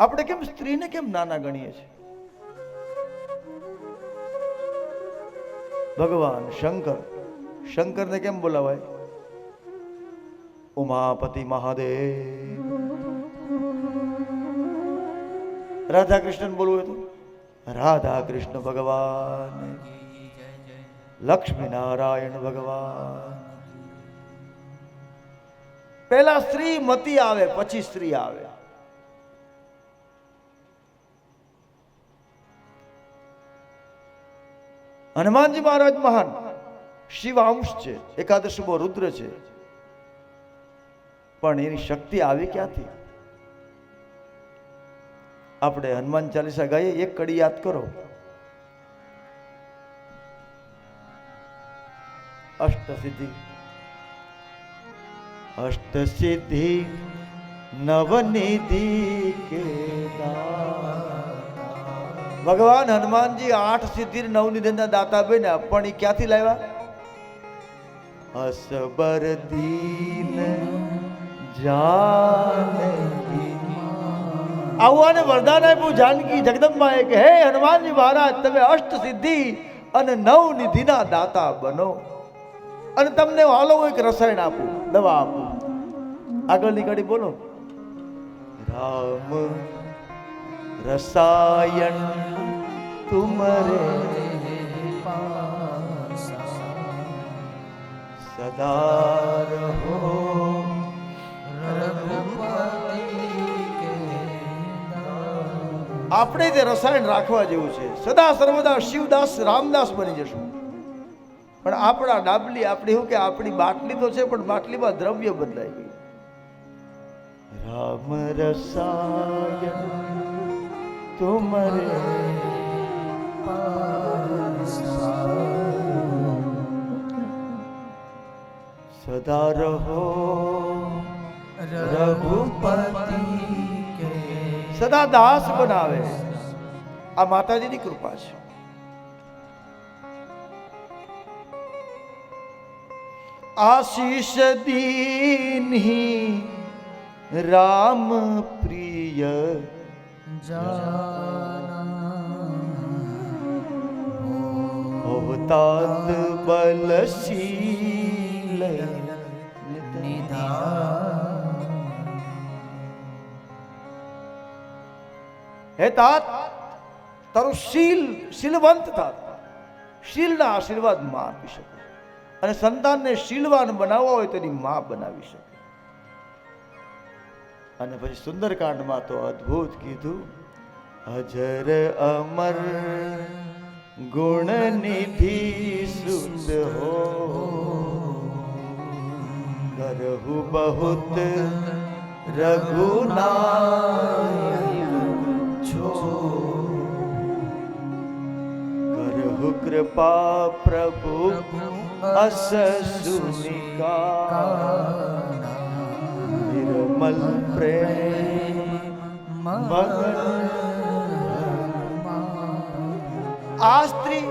આપણે કેમ સ્ત્રીને કેમ નાના ગણીએ છીએ? ભગવાન શંકર, શંકરને કેમ બોલાવાય? ઉમાપતિ મહાદેવ. રાધા કૃષ્ણ બોલવું હતું? રાધા કૃષ્ણ ભગવાન. લક્ષ્મી નારાયણ ભગવાન. પહેલા સ્ત્રી મતી આવે, પછી સ્ત્રી આવે. હનુમાનજી મહારાજ મહાન, શિવ અંશ છે એકાદશમો રુદ્ર છે. પણ એની શક્તિ આવી ક્યાંથી? આપણે હનુમાન ચાલીસા ગાઈએ, એક કડી યાદ કરો. અષ્ટસિદ્ધિ અષ્ટસિદ્ધિ નવનિધિ કે દાતા. ભગવાન હનુમાનજી આઠ સિદ્ધિ નવનિધિના દાતા બન્યા. પણ એ ક્યાંથી લાવ્યા? અસબર દીન આવું આને વરદાન આપ્યું જાનકી જગદંબાએ કે, હે હનુમાનજી મહારાજ, તમે અષ્ટ સિદ્ધિ અને નવ નિધિના દાતા બનો. અને તમને હાલો એક રસાયણ આપું, દવા આપું. આગળની કડી બોલો. રામ રસાયણ તુમરે સદા રહો. આપણે તે રસાયણ રાખવા જેવું છે, સદા સર્વદા શિવદાસ રામદાસ બની જશું. પણ આપણા ડાબલી, આપણી શું કે, આપણી બાટલી તો છે, પણ બાટલીમાં દ્રવ્ય બદલાઈ ગયું. રામ રસાયણ તુમરે સદા રહો રઘુપતિ સદા દાસ બનાવે આ માતાજીની કૃપા છે આશીષ દીની રામ પ્રિય અવતાત બલશીલ હે તાત તારું શીલ શીલવંત થાત શીલના આશીર્વાદમાં આપી શકે અને સંતાનને શીલવાન બનાવવા હોય તેની માં બનાવી શકે અને પછી સુંદરકાંડમાં તો અદ્ભુત કીધું અજર અમર ગુણ નિધિ સુત હો કરહુ બહુત રઘુનાયક છો કરહુ કૃપા પ્રભુ અસ સુનિકા નિર્મલ પ્રેમ આ સ્ત્રી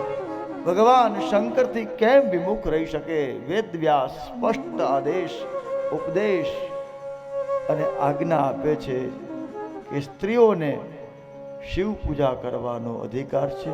ભગવાન શંકરથી કેમ વિમુખ રહી શકે વેદ વ્યાસ સ્પષ્ટ આદેશ ઉપદેશ અને આજ્ઞા આપે છે કે સ્ત્રીઓને શિવ પૂજા કરવાનો અધિકાર છે